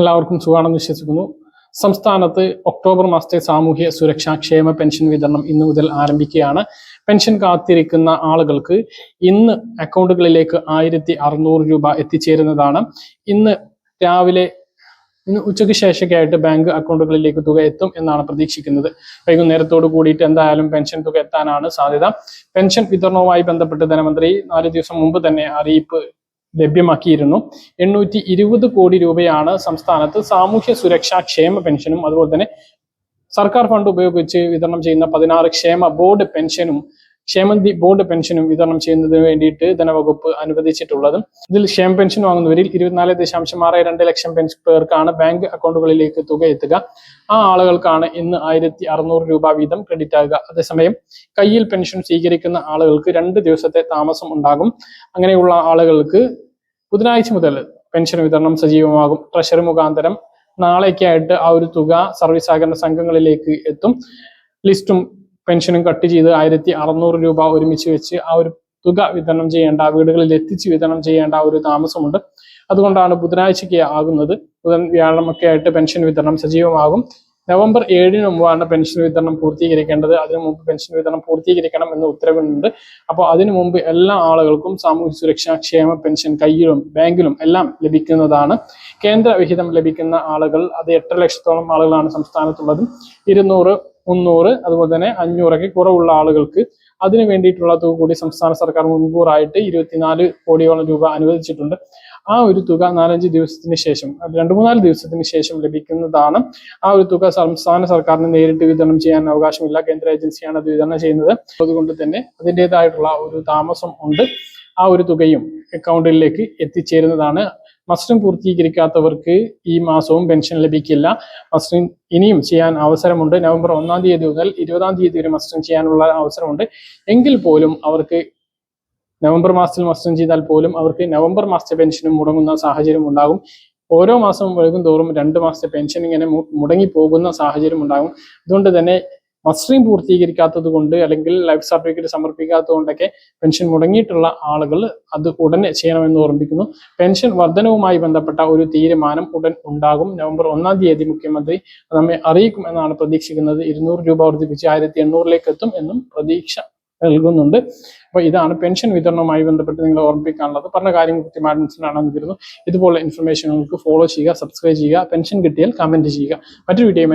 എല്ലാവർക്കും സുഖമാണെന്ന് വിശ്വസിക്കുന്നു. സംസ്ഥാനത്ത് ഒക്ടോബർ മാസത്തെ സാമൂഹ്യ സുരക്ഷാ ക്ഷേമ പെൻഷൻ വിതരണം ഇന്നു മുതൽ ആരംഭിക്കുകയാണ്. പെൻഷൻ കാത്തിരിക്കുന്ന ആളുകൾക്ക് ഇന്ന് അക്കൗണ്ടുകളിലേക്ക് ആയിരത്തി അറുന്നൂറ് രൂപ എത്തിച്ചേരുന്നതാണ്. ഇന്ന് രാവിലെ ഇന്ന് ഉച്ചയ്ക്ക് ശേഷമൊക്കെ ആയിട്ട് ബാങ്ക് അക്കൗണ്ടുകളിലേക്ക് തുക എത്തും എന്നാണ് പ്രതീക്ഷിക്കുന്നത്. വൈകുന്നേരത്തോട് കൂടിയിട്ട് എന്തായാലും പെൻഷൻ തുക എത്താനാണ് സാധ്യത. പെൻഷൻ വിതരണവുമായി ബന്ധപ്പെട്ട് ധനമന്ത്രി നാല് ദിവസം മുമ്പ് തന്നെ അറിയിപ്പ് ലഭ്യമാക്കിയിരുന്നു. എണ്ണൂറ്റി ഇരുപത് കോടി രൂപയാണ് സംസ്ഥാനത്ത് സാമൂഹ്യ സുരക്ഷാ ക്ഷേമ പെൻഷനും അതുപോലെ തന്നെ സർക്കാർ ഫണ്ട് ഉപയോഗിച്ച് വിതരണം ചെയ്യുന്ന പതിനാറ് ക്ഷേമ ബോർഡ് പെൻഷനും ക്ഷേമന്തി ബോർഡ് പെൻഷനും വിതരണം ചെയ്യുന്നതിന് വേണ്ടിയിട്ട് ധനവകുപ്പ് അനുവദിച്ചിട്ടുള്ളതും. ഇതിൽ ക്ഷേമ പെൻഷൻ വാങ്ങുന്നവരിൽ ഇരുപത്തിനാല് ദശാംശം ആറ് രണ്ട് ലക്ഷം പെൻഷൻ പേർക്കാണ് ബാങ്ക് അക്കൗണ്ടുകളിലേക്ക് തുക എത്തുക. ആ ആളുകൾക്കാണ് ഇന്ന് ആയിരത്തി അറുന്നൂറ് രൂപ വീതം ക്രെഡിറ്റ് ആകുക. അതേസമയം കയ്യിൽ പെൻഷൻ സ്വീകരിക്കുന്ന ആളുകൾക്ക് രണ്ട് ദിവസത്തെ താമസം ഉണ്ടാകും. അങ്ങനെയുള്ള ആളുകൾക്ക് ബുധനാഴ്ച മുതൽ പെൻഷൻ വിതരണം സജീവമാകും. ട്രഷറി മുഖാന്തരം നാളേക്കായിട്ട് ആ ഒരു തുക സർവീസ് സഹകരണ സംഘങ്ങളിലേക്ക് എത്തും. ലിസ്റ്റും പെൻഷനും കട്ട് ചെയ്ത് ആയിരത്തി അറുന്നൂറ് രൂപ ഒരുമിച്ച് വെച്ച് ആ ഒരു തുക വിതരണം ചെയ്യേണ്ട വീടുകളിൽ എത്തിച്ച് വിതരണം ചെയ്യേണ്ട ഒരു താമസമുണ്ട്. അതുകൊണ്ടാണ് ബുധനാഴ്ചയ്ക്ക് ആകുന്നത്. ബുധൻ വ്യാഴമൊക്കെ ആയിട്ട് പെൻഷൻ വിതരണം സജീവമാകും. നവംബർ ഏഴിന് മുമ്പാണ് പെൻഷൻ വിതരണം പൂർത്തീകരിക്കേണ്ടത്. അതിനു മുമ്പ് പെൻഷൻ വിതരണം പൂർത്തീകരിക്കണം എന്ന് ഉത്തരവുണ്ട്. അപ്പോൾ അതിനു മുമ്പ് എല്ലാ ആളുകൾക്കും സാമൂഹ്യ സുരക്ഷാ ക്ഷേമ പെൻഷൻ കയ്യിലും ബാങ്കിലും എല്ലാം ലഭിക്കുന്നതാണ്. കേന്ദ്ര വിഹിതം ലഭിക്കുന്ന ആളുകൾ അത് എട്ടര ലക്ഷത്തോളം ആളുകളാണ് സംസ്ഥാനത്തുള്ളത്. ഇരുന്നൂറ് മുന്നൂറ് അതുപോലെ തന്നെ അഞ്ഞൂറൊക്കെ കുറവുള്ള ആളുകൾക്ക് അതിനു വേണ്ടിയിട്ടുള്ള തുക കൂടി സംസ്ഥാന സർക്കാർ മുൻകൂറായിട്ട് ഇരുപത്തിനാല് കോടിയോളം രൂപ അനുവദിച്ചിട്ടുണ്ട്. ആ ഒരു തുക നാലഞ്ച് ദിവസത്തിന് ശേഷം രണ്ട് മൂന്നാൽ ദിവസത്തിന് ശേഷം ലഭിക്കുന്നതാണ്. ആ ഒരു തുക സംസ്ഥാന സർക്കാരിന് നേരിട്ട് വിതരണം ചെയ്യാൻ അവകാശമില്ല. കേന്ദ്ര ഏജൻസിയാണ് അത് വിതരണം ചെയ്യുന്നത്. അതുകൊണ്ട് തന്നെ അതിന്റെതായിട്ടുള്ള ഒരു താമസം ഉണ്ട്. ആ ഒരു തുകയും അക്കൗണ്ടിലേക്ക് എത്തിച്ചേരുന്നതാണ്. മസ്റ്റും പൂർത്തീകരിക്കാത്തവർക്ക് ഈ മാസവും പെൻഷൻ ലഭിക്കില്ല. മസ്റ്റും ഇനിയും ചെയ്യാൻ അവസരമുണ്ട്. നവംബർ ഒന്നാം തീയതി മുതൽ ഇരുപതാം തീയതി വരെ മസ്റ്റും ചെയ്യാനുള്ള അവസരമുണ്ട്. എങ്കിൽ പോലും അവർക്ക് നവംബർ മാസത്തിൽ മസ്റ്റം ചെയ്താൽ പോലും അവർക്ക് നവംബർ മാസത്തെ പെൻഷനും മുടങ്ങുന്ന സാഹചര്യം ഉണ്ടാകും. ഓരോ മാസം വൈകും തോറും രണ്ട് മാസത്തെ പെൻഷൻ ഇങ്ങനെ മുടങ്ങി പോകുന്ന സാഹചര്യം ഉണ്ടാകും. അതുകൊണ്ട് തന്നെ മസ്റ്ററിങ് പൂർത്തീകരിക്കാത്തത് കൊണ്ട് അല്ലെങ്കിൽ ലൈഫ് സർട്ടിഫിക്കറ്റ് സമർപ്പിക്കാത്തത് കൊണ്ടൊക്കെ പെൻഷൻ മുടങ്ങിയിട്ടുള്ള ആളുകൾ അത് ഉടനെ ചെയ്യണമെന്ന് ഓർമ്മിക്കുന്നു. പെൻഷൻ വർധനവുമായി ബന്ധപ്പെട്ട ഒരു തീരുമാനം ഉടൻ ഉണ്ടാകും. നവംബർ ഒന്നാം തീയതി മുഖ്യമന്ത്രി നമ്മെ അറിയിക്കും എന്നാണ് പ്രതീക്ഷിക്കുന്നത്. ഇരുന്നൂറ് രൂപ വർദ്ധിപ്പിച്ച് ആയിരത്തി എണ്ണൂറിലേക്ക് എത്തും എന്നും പ്രതീക്ഷ നൽകുന്നുണ്ട്. അപ്പോൾ ഇതാണ് പെൻഷൻ വിതരണവുമായി ബന്ധപ്പെട്ട് നിങ്ങൾ ഓർമ്മിപ്പിക്കാനുള്ളത്. പറഞ്ഞ കാര്യം കൃത്യമായിട്ട് മനസ്സിലാണെന്ന് കരുതുന്നു. ഇതുപോലെ നിങ്ങൾക്ക് ഫോളോ ചെയ്യുക സബ്സ്ക്രൈബ് ചെയ്യുക പെൻഷൻ കിട്ടിയാൽ കമന്റ് ചെയ്യുക. മറ്റൊരു വീഡിയോ